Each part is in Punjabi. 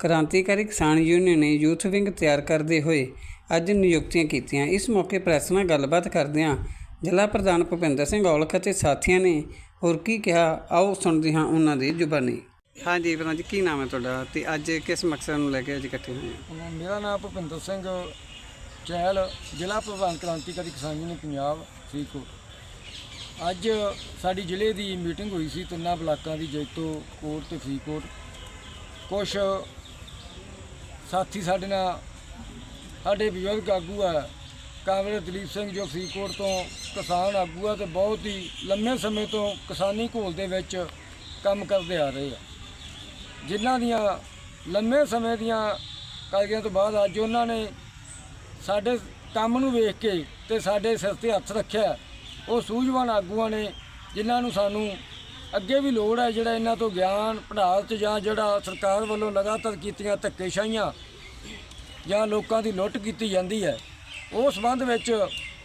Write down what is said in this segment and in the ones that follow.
ਕ੍ਰਾਂਤੀਕਾਰੀ ਕਿਸਾਨ ਯੂਨੀਅਨ ਨੇ ਯੂਥ ਵਿੰਗ ਤਿਆਰ ਕਰਦੇ ਹੋਏ ਅੱਜ ਨਿਯੁਕਤੀਆਂ ਕੀਤੀਆਂ। ਇਸ ਮੌਕੇ ਪ੍ਰੈਸ ਨਾਲ ਗੱਲਬਾਤ ਕਰਦਿਆਂ ਜ਼ਿਲ੍ਹਾ ਪ੍ਰਧਾਨ ਭੁਪਿੰਦਰ ਸਿੰਘ ਔਲਖ ਅਤੇ ਸਾਥੀਆਂ ਨੇ ਹੋਰ ਕੀ ਕਿਹਾ, ਆਓ ਸੁਣਦੇ ਹਾਂ ਉਹਨਾਂ ਦੀ ਜ਼ੁਬਾਨੀ। ਹਾਂਜੀ ਪ੍ਰਧਾਨ ਜੀ, ਕੀ ਨਾਮ ਹੈ ਤੁਹਾਡਾ ਤੇ ਅੱਜ ਕਿਸ ਮਕਸਦ ਨੂੰ ਲੈ ਕੇ ਅੱਜ ਇਕੱਠੇ ਹੋਏ ਹਾਂ? ਮੇਰਾ ਨਾਮ ਭੁਪਿੰਦਰ ਸਿੰਘ ਚਹਿਲ, ਜ਼ਿਲ੍ਹਾ ਪ੍ਰਧਾਨ ਕ੍ਰਾਂਤੀਕਾਰੀ ਕਿਸਾਨ ਯੂਨੀਅਨ ਪੰਜਾਬ, ਫਰੀਦਕੋਟ। ਅੱਜ ਸਾਡੀ ਜ਼ਿਲ੍ਹੇ ਦੀ ਮੀਟਿੰਗ ਹੋਈ ਸੀ ਤਿੰਨਾਂ ਬਲਾਕਾਂ ਦੀ, ਜੈਤੋ ਕੋਟ ਤੇ ਫਰੀਦਕੋਟ। ਕੁਝ ਸਾਥੀ ਸਾਡੇ ਨਾਲ, ਸਾਡੇ ਬਜ਼ੁਰਗ ਆਗੂ ਆ ਕਾਂਗਰਸ ਦਲੀਪ ਸਿੰਘ ਜੋ ਫਰੀਦਕੋਟ ਤੋਂ ਕਿਸਾਨ ਆਗੂ ਆ ਤੇ ਬਹੁਤ ਹੀ ਲੰਮੇ ਸਮੇਂ ਤੋਂ ਕਿਸਾਨੀ ਘੋਲ ਦੇ ਵਿੱਚ ਕੰਮ ਕਰਦੇ ਆ ਰਹੇ ਆ। ਜਿਨ੍ਹਾਂ ਦੀਆਂ ਲੰਮੇ ਸਮੇਂ ਦੀਆਂ ਕਾਰਗੀਆਂ ਤੋਂ ਬਾਅਦ ਅੱਜ ਉਹਨਾਂ ਨੇ ਸਾਡੇ ਕੰਮ ਨੂੰ ਵੇਖ ਕੇ ਤੇ ਸਾਡੇ ਸਿਰ ਤੇ ਹੱਥ ਰੱਖਿਆ। ਉਹ ਸੂਝਵਾਨ ਆਗੂਆਂ ਨੇ ਜਿਨ੍ਹਾਂ ਨੂੰ ਸਾਨੂੰ ਅੱਗੇ ਵੀ ਲੋੜ ਹੈ ਜਿਹੜਾ ਇਹਨਾਂ ਤੋਂ ਗਿਆਨ ਪੜ੍ਹਾਉ ਚ ਜਾਂ ਜਿਹੜਾ ਸਰਕਾਰ ਵੱਲੋਂ ਲਗਾਤਾਰ ਕੀਤੀਆਂ ਧੱਕੇਸ਼ਾਹੀਆਂ ਜਾਂ ਲੋਕਾਂ ਦੀ ਲੁੱਟ ਕੀਤੀ ਜਾਂਦੀ ਹੈ, ਉਸ ਸੰਬੰਧ ਵਿੱਚ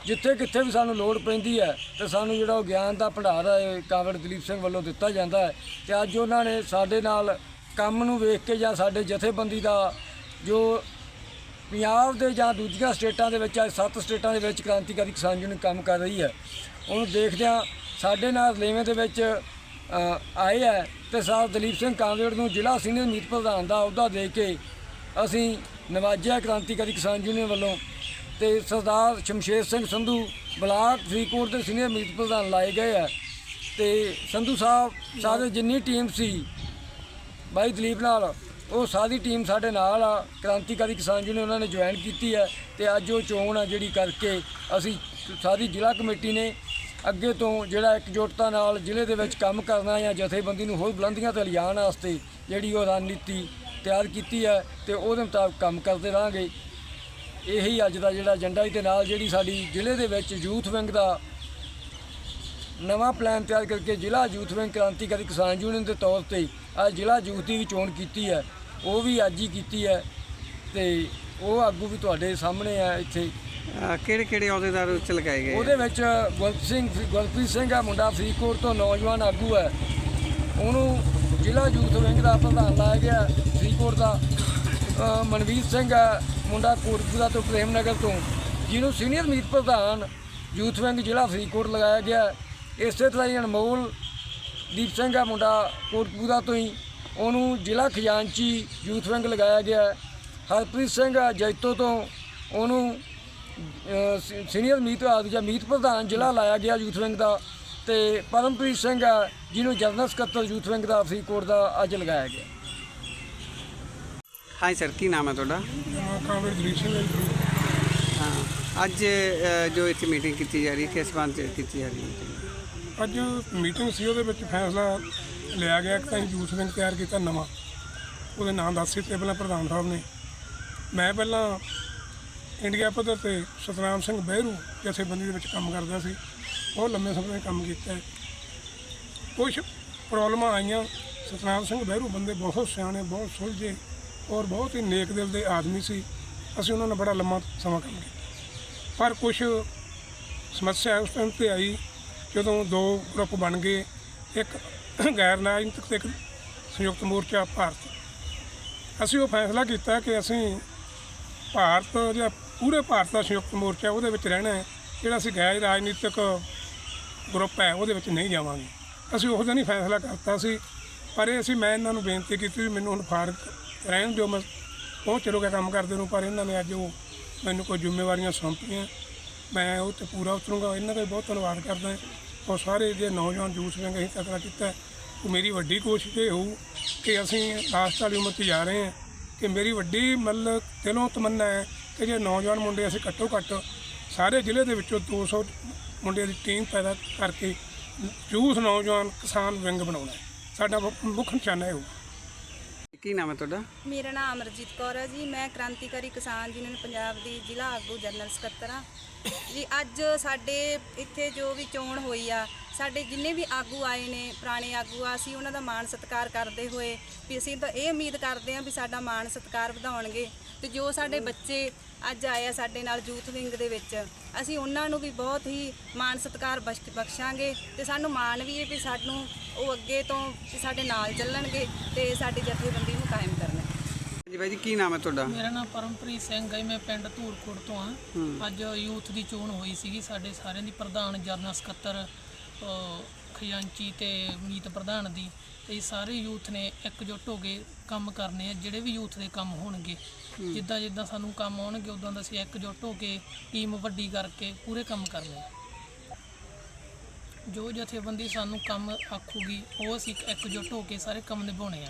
ਜਿੱਥੇ ਕਿੱਥੇ ਵੀ ਸਾਨੂੰ ਲੋੜ ਪੈਂਦੀ ਹੈ ਤੇ ਸਾਨੂੰ ਜਿਹੜਾ ਉਹ ਗਿਆਨ ਦਾ ਭੰਡਾਰ ਹੈ ਕਾਂਗੜ ਦਲੀਪ ਸਿੰਘ ਵੱਲੋਂ ਦਿੱਤਾ ਜਾਂਦਾ ਹੈ ਤੇ ਅੱਜ ਉਹਨਾਂ ਨੇ ਸਾਡੇ ਨਾਲ ਕੰਮ ਨੂੰ ਵੇਖ ਕੇ ਜਾਂ ਸਾਡੇ ਜਥੇਬੰਦੀ ਦਾ ਜੋ ਪੰਜਾਬ ਦੇ ਜਾਂ ਦੂਜੀਆਂ ਸਟੇਟਾਂ ਦੇ ਵਿੱਚ, ਅੱਜ ਸੱਤ ਸਟੇਟਾਂ ਦੇ ਵਿੱਚ ਕ੍ਰਾਂਤੀਕਾਰੀ ਕਿਸਾਨ ਯੂਨੀਅਨ ਕੰਮ ਕਰ ਰਹੀ ਹੈ, ਉਹਨੂੰ ਦੇਖਦਿਆਂ ਸਾਡੇ ਨਾਲ ਲੇਵੇਂ ਦੇ ਵਿੱਚ ਆਏ ਹੈ ਤੇ ਸਾਹਿਬ ਦਲੀਪ ਸਿੰਘ ਕਾਂਗੜ ਨੂੰ ਜ਼ਿਲ੍ਹਾ ਸੀਨੀਅਰ ਮੀਤ ਪ੍ਰਧਾਨ ਦਾ ਅਹੁਦਾ ਦੇ ਕੇ ਅਸੀਂ ਨਵਾਜਿਆ ਕ੍ਰਾਂਤੀਕਾਰੀ ਕਿਸਾਨ ਯੂਨੀਅਨ ਵੱਲੋਂ ਤੇ ਸਰਦਾਰ ਸ਼ਮਸ਼ੇਰ ਸਿੰਘ ਸੰਧੂ ਬਲਾਕ ਫਰੀਦਕੋਟ ਦੇ ਸੀਨੀਅਰ ਮੀਤ ਪ੍ਰਧਾਨ ਲਾਏ ਗਏ ਹੈ। ਤੇ ਸੰਧੂ ਸਾਹਿਬ ਸਾਰੇ ਜਿੰਨੀ ਟੀਮ ਸੀ, ਬਾਈ ਦਲੀਪ ਨਾਲ, ਉਹ ਸਾਰੀ ਟੀਮ ਸਾਡੇ ਨਾਲ ਆ। ਕ੍ਰਾਂਤੀਕਾਰੀ ਕਿਸਾਨ ਯੂਨੀਅਨ ਉਹਨਾਂ ਨੇ ਜੁਆਇਨ ਕੀਤੀ ਹੈ ਤੇ ਅੱਜ ਉਹ ਚੋਣ ਆ ਜਿਹੜੀ ਕਰਕੇ ਅਸੀਂ ਸਾਰੀ ਜ਼ਿਲ੍ਹਾ ਕਮੇਟੀ ਨੇ ਅੱਗੇ ਤੋਂ ਜਿਹੜਾ ਇਕਜੁੱਟਤਾ ਨਾਲ ਜ਼ਿਲ੍ਹੇ ਦੇ ਵਿੱਚ ਕੰਮ ਕਰਨਾ ਜਾਂ ਜਥੇਬੰਦੀ ਨੂੰ ਹੋਰ ਬੁਲੰਦੀਆਂ ਤੇ ਲਿਜਾਣ ਵਾਸਤੇ ਜਿਹੜੀ ਉਹ ਰਣਨੀਤੀ ਤਿਆਰ ਕੀਤੀ ਹੈ ਤੇ ਉਹਦੇ ਮੁਤਾਬਕ ਕੰਮ ਕਰਦੇ ਰਹਾਂਗੇ। ਇਹੀ ਅੱਜ ਦਾ ਜਿਹੜਾ ਏਜੰਡਾ ਦੇ ਨਾਲ ਜਿਹੜੀ ਸਾਡੀ ਜ਼ਿਲ੍ਹੇ ਦੇ ਵਿੱਚ ਯੂਥ ਵਿੰਗ ਦਾ ਨਵਾਂ ਪਲਾਨ ਤਿਆਰ ਕਰਕੇ ਜ਼ਿਲ੍ਹਾ ਯੂਥ ਵਿੰਗ ਕ੍ਰਾਂਤੀਕਾਰੀ ਕਿਸਾਨ ਯੂਨੀਅਨ ਦੇ ਤੌਰ ਤੇ ਅੱਜ ਜ਼ਿਲ੍ਹਾ ਯੂਥ ਦੀ ਵੀ ਚੋਣ ਕੀਤੀ ਹੈ, ਉਹ ਵੀ ਅੱਜ ਹੀ ਕੀਤੀ ਹੈ ਤੇ ਉਹ ਆਗੂ ਵੀ ਤੁਹਾਡੇ ਸਾਹਮਣੇ ਆ ਇੱਥੇ। ਕਿਹੜੇ ਕਿਹੜੇ ਅਹੁਦੇਦਾਰ ਉੱਚ ਲਗਾਏ ਗਏ ਉਹਦੇ ਵਿੱਚ ਗੁਰਪ੍ਰੀਤ ਸਿੰਘ ਗੁਰਪ੍ਰੀਤ ਸਿੰਘ ਆ, ਮੁੰਡਾ ਫਰੀਦਕੋਟ ਤੋਂ ਨੌਜਵਾਨ ਆਗੂ ਹੈ। ਉਹਨੂੰ ਜ਼ਿਲ੍ਹਾ ਯੂਥ ਵਿੰਗ ਦਾ ਪ੍ਰਧਾਨ ਲਾਇਆ ਗਿਆ ਫਰੀਦਕੋਟ ਦਾ। ਮਨਵੀਰ ਸਿੰਘ ਆ ਮੁੰਡਾ ਕੋਟਪੂਰਾ ਤੋਂ ਪ੍ਰੇਮ ਨਗਰ ਤੋਂ। ਜਿਹਨੂੰ ਸੀਨੀਅਰ ਮੀਤ ਪ੍ਰਧਾਨ ਯੂਥ ਵਿੰਗ ਜ਼ਿਲ੍ਹਾ ਫਰੀਦਕੋਟ ਲਗਾਇਆ ਗਿਆ ਇਸੇ ਤਰ੍ਹਾਂ ਹੀ ਅਨਮੋਲ ਦੀਪ ਸਿੰਘ ਆ, ਮੁੰਡਾ ਕੋਟਪੂਰਾ ਤੋਂ ਹੀ। ਉਹਨੂੰ ਜ਼ਿਲ੍ਹਾ ਖਜ਼ਾਨਚੀ ਯੂਥ ਵਿੰਗ ਲਗਾਇਆ ਗਿਆ ਹਰਪ੍ਰੀਤ ਸਿੰਘ ਜੈਤੋ ਤੋਂ। ਉਹਨੂੰ ਸੀਨੀਅਰ ਮੀਤ ਆਦਿ ਜਾਂ ਮੀਤ ਪ੍ਰਧਾਨ ਜ਼ਿਲ੍ਹਾ ਲਾਇਆ ਗਿਆ ਯੂਥ ਵਿੰਗ ਦਾ ਤੇ ਪਰਮਪ੍ਰੀਤ ਸਿੰਘ ਆ ਜਿਹਨੂੰ ਜਨਰਲ ਸਕੱਤਰ ਯੂਥ ਵਿੰਗ ਦਾ ਫਰੀਦਕੋਟ ਦਾ ਅੱਜ ਲਗਾਇਆ ਗਿਆ ਹਾਂਜੀ ਸਰ ਕੀ ਨਾਮ ਹੈ ਤੁਹਾਡਾ ਕਾਂਗਰਸ ਦਲੀਪ ਸਿੰਘ ਹੈ ਜੀ। ਹਾਂ ਅੱਜ ਅ, ਜੋ ਇੱਥੇ ਮੀਟਿੰਗ ਕੀਤੀ ਜਾ ਰਹੀ ਹੈ ਕਿਸ ਸੰਬੰਧ ਚ ਕੀਤੀ ਜਾ ਰਹੀ ਹੈ meeting? ਅੱਜ ਮੀਟਿੰਗ ਸੀ ਉਹਦੇ ਵਿੱਚ ਫੈਸਲਾ ਲਿਆ ਗਿਆ ਕਿ ਅਸੀਂ ਯੂਥ ਵਿੰਗ ਤਿਆਰ ਕੀਤਾ ਨਵਾਂ ਉਹਦੇ ਨਾਮ ਦੱਸ ਦਿੱਤੇ ਪਹਿਲਾਂ ਪ੍ਰਧਾਨ ਸਾਹਿਬ ਨੇ ਮੈਂ ਪਹਿਲਾਂ ਇੰਡੀਆ ਪੱਧਰ ਤੇ ਸਤਨਾਮ ਸਿੰਘ ਬਹਿਰੂ ਜਥੇਬੰਦੀ ਦੇ ਵਿੱਚ ਕੰਮ ਕਰਦਾ ਸੀ। ਬਹੁਤ ਲੰਮੇ ਸਮੇਂ ਤੋਂ ਕੰਮ ਕੀਤਾ। ਹੈ ਕੁਝ ਪ੍ਰੋਬਲਮਾਂ ਆਈਆਂ। ਸਤਨਾਮ ਸਿੰਘ ਬਹਿਰੂ ਬੰਦੇ ਬਹੁਤ ਸਿਆਣੇ, ਬਹੁਤ ਸੁਲਝੇ ਔਰ ਬਹੁਤ ਹੀ ਨੇਕ ਦਿਲ ਦੇ ਆਦਮੀ ਸੀ। ਅਸੀਂ ਉਹਨਾਂ ਨਾਲ ਬੜਾ ਲੰਮਾ ਸਮਾਂ ਕੰਮ ਕੀਤਾ। ਪਰ ਕੁਝ ਸਮੱਸਿਆ ਉਸ ਟਾਈਮ ਤੇ ਆਈ ਜਦੋਂ ਦੋ ਗਰੁੱਪ ਬਣ ਗਏ। ਇੱਕ ਗੈਰ ਰਾਜਨੀਤਿਕ ਤੇ ਇੱਕ ਸੰਯੁਕਤ ਮੋਰਚਾ ਭਾਰਤ। ਅਸੀਂ ਉਹ ਫੈਸਲਾ ਕੀਤਾ ਕਿ ਅਸੀਂ ਭਾਰਤ ਜਾਂ ਪੂਰੇ ਭਾਰਤ ਦਾ ਸੰਯੁਕਤ ਮੋਰਚਾ ਉਹਦੇ ਵਿੱਚ ਰਹਿਣਾ ਹੈ। ਜਿਹੜਾ ਅਸੀਂ ਗੈਰ ਰਾਜਨੀਤਿਕ ਗਰੁੱਪ ਹੈ, ਉਹਦੇ ਵਿੱਚ ਨਹੀਂ ਜਾਵਾਂਗੇ। ਅਸੀਂ ਉਸ ਦਿਨ ਹੀ ਫੈਸਲਾ ਕਰਤਾ ਸੀ। ਪਰ ਇਹ ਅਸੀਂ, ਮੈਂ ਇਹਨਾਂ ਨੂੰ ਬੇਨਤੀ ਕੀਤੀ ਵੀ ਮੈਨੂੰ ਹੁਣ ਫਾਰਗ ਰਹਿਣ ਦਿਓ, ਮੈਂ ਪਹੁੰਚ ਚਲੂਗਾ ਕੰਮ ਕਰਦੇ ਨੂੰ, ਪਰ ਇਹਨਾਂ ਨੇ ਅੱਜ ਉਹ ਮੈਨੂੰ ਕੋਈ ਜ਼ਿੰਮੇਵਾਰੀਆਂ ਸੌਂਪੀਆਂ। ਮੈਂ ਉਹ ਤੇ ਪੂਰਾ ਉਤਰੂੰਗਾ। ਇਹਨਾਂ ਦਾ ਵੀ ਬਹੁਤ ਧੰਨਵਾਦ ਕਰਦਾ ਹਾਂ। ਔਰ ਸਾਰੇ ਜਿਹੜੇ ਨੌਜਵਾਨ ਯੂਥ ਵਿੰਗ ਅਸੀਂ ਤਕਰਾ ਕੀਤਾ ਉਹ ਮੇਰੀ ਵੱਡੀ ਕੋਸ਼ਿਸ਼ ਇਹ ਹੋਊ ਕਿ ਅਸੀਂ ਲਾਸਟ ਵਾਲੀ ਉਮਰ 'ਚ ਜਾ ਰਹੇ ਹਾਂ। ਕਿ ਮੇਰੀ ਵੱਡੀ ਮਤਲਬ ਦਿਲੋਂ ਤਮੰਨਾ ਹੈ ਕਿ ਜੇ ਨੌਜਵਾਨ ਮੁੰਡੇ ਅਸੀਂ ਘੱਟੋ ਘੱਟ ਸਾਰੇ ਜ਼ਿਲ੍ਹੇ ਦੇ ਵਿੱਚੋਂ 200 ਮੁੰਡਿਆਂ ਦੀ ਟੀਮ ਪੈਦਾ ਕਰਕੇ ਯੂਥ ਨੌਜਵਾਨ ਕਿਸਾਨ ਵਿੰਗ ਬਣਾਉਣਾ ਸਾਡਾ ਮੁੱਖ- ਨਿਸ਼ਾਨਾ ਹੈ ਉਹ ਕੀ ਨਾਮ ਹੈ ਤੁਹਾਡਾ? ਮੇਰਾ ਨਾਮ ਅਮਰਜੀਤ ਕੌਰ ਹੈ ਜੀ। ਮੈਂ ਕ੍ਰਾਂਤੀਕਾਰੀ ਕਿਸਾਨ ਯੂਨੀਅਨ ਪੰਜਾਬ ਦੀ ਜ਼ਿਲ੍ਹਾ ਆਗੂ ਜਨਰਲ ਸਕੱਤਰ ਹਾਂ। ਜੀ, ਅੱਜ ਸਾਡੇ ਇੱਥੇ ਜੋ ਵੀ ਚੋਣ ਹੋਈ ਆ, ਸਾਡੇ ਜਿੰਨੇ ਵੀ ਆਗੂ ਆਏ ਨੇ, ਪੁਰਾਣੇ ਆਗੂ ਆ, ਅਸੀਂ ਉਹਨਾਂ ਦਾ ਮਾਣ ਸਤਿਕਾਰ ਕਰਦੇ ਹੋਏ ਵੀ ਅਸੀਂ ਤਾਂ ਇਹ ਉਮੀਦ ਕਰਦੇ ਹਾਂ ਵੀ ਸਾਡਾ ਮਾਣ ਸਤਿਕਾਰ ਵਧਾਉਣਗੇ। ਤੇ ਜੋ ਸਾਡੇ ਬੱਚੇ ਅੱਜ ਆਏ ਆ ਸਾਡੇ ਨਾਲ ਯੂਥ ਵਿੰਗ ਦੇ ਵਿੱਚ, ਅਸੀਂ ਉਹਨਾਂ ਨੂੰ ਵੀ ਬਹੁਤ ਹੀ ਮਾਣ ਸਤਿਕਾਰ ਬਖਸ਼- ਬਖਸ਼ਾਂਗੇ ਤੇ ਸਾਨੂੰ ਮਾਣ ਵੀ ਹੈ ਵੀ ਸਾਨੂੰ ਉਹ ਅੱਗੇ ਤੋਂ ਸਾਡੇ ਨਾਲ ਚੱਲਣਗੇ ਤੇ ਸਾਡੀ ਜਥੇਬੰਦੀ ਨੂੰ ਕਾਇਮ ਕਰਨਗੇ। ਜੀ ਬਾਈ ਜੀ ਕੀ ਨਾਮ ਹੈ ਤੁਹਾਡਾ? ਮੇਰਾ ਨਾਮ ਪਰਮਪ੍ਰੀਤ ਸਿੰਘ ਹੈ ਮੈਂ ਪਿੰਡ ਧੂਰਖੁੜ ਤੋਂ ਹਾਂ। ਅੱਜ ਯੂਥ ਦੀ ਚੋਣ ਹੋਈ ਸੀਗੀ ਸਾਡੇ ਸਾਰਿਆਂ ਦੀ ਪ੍ਰਧਾਨ ਜਰਨਲ ਸਕੱਤਰ ਖਜ਼ਾਨਚੀ ਤੇ ਮੀਤ ਪ੍ਰਧਾਨ ਦੀ। ਤੇ ਸਾਰੇ ਯੂਥ ਨੇ ਇਕਜੁੱਟ ਹੋ ਕੇ ਕੰਮ ਕਰਨੇ ਆ ਜਿਹੜੇ ਵੀ ਯੂਥ ਦੇ ਕੰਮ ਹੋਣਗੇ। ਜਿੱਦਾਂ ਜਿੱਦਾਂ ਸਾਨੂੰ ਕੰਮ ਆਉਣਗੇ ਉਦਾਂ ਦਾ ਅਸੀਂ ਇਕਜੁੱਟ ਹੋ ਕੇ ਟੀਮ ਵੱਡੀ ਕਰਕੇ ਪੂਰੇ ਕੰਮ ਕਰਨੇ ਆ। ਜੋ ਜਥੇਬੰਦੀ ਸਾਨੂੰ ਕੰਮ ਆਖੂਗੀ ਉਹ ਅਸੀਂ ਇਕਜੁੱਟ ਹੋ ਕੇ ਸਾਰੇ ਕੰਮ ਨਿਭਾਉਣੇ ਆ।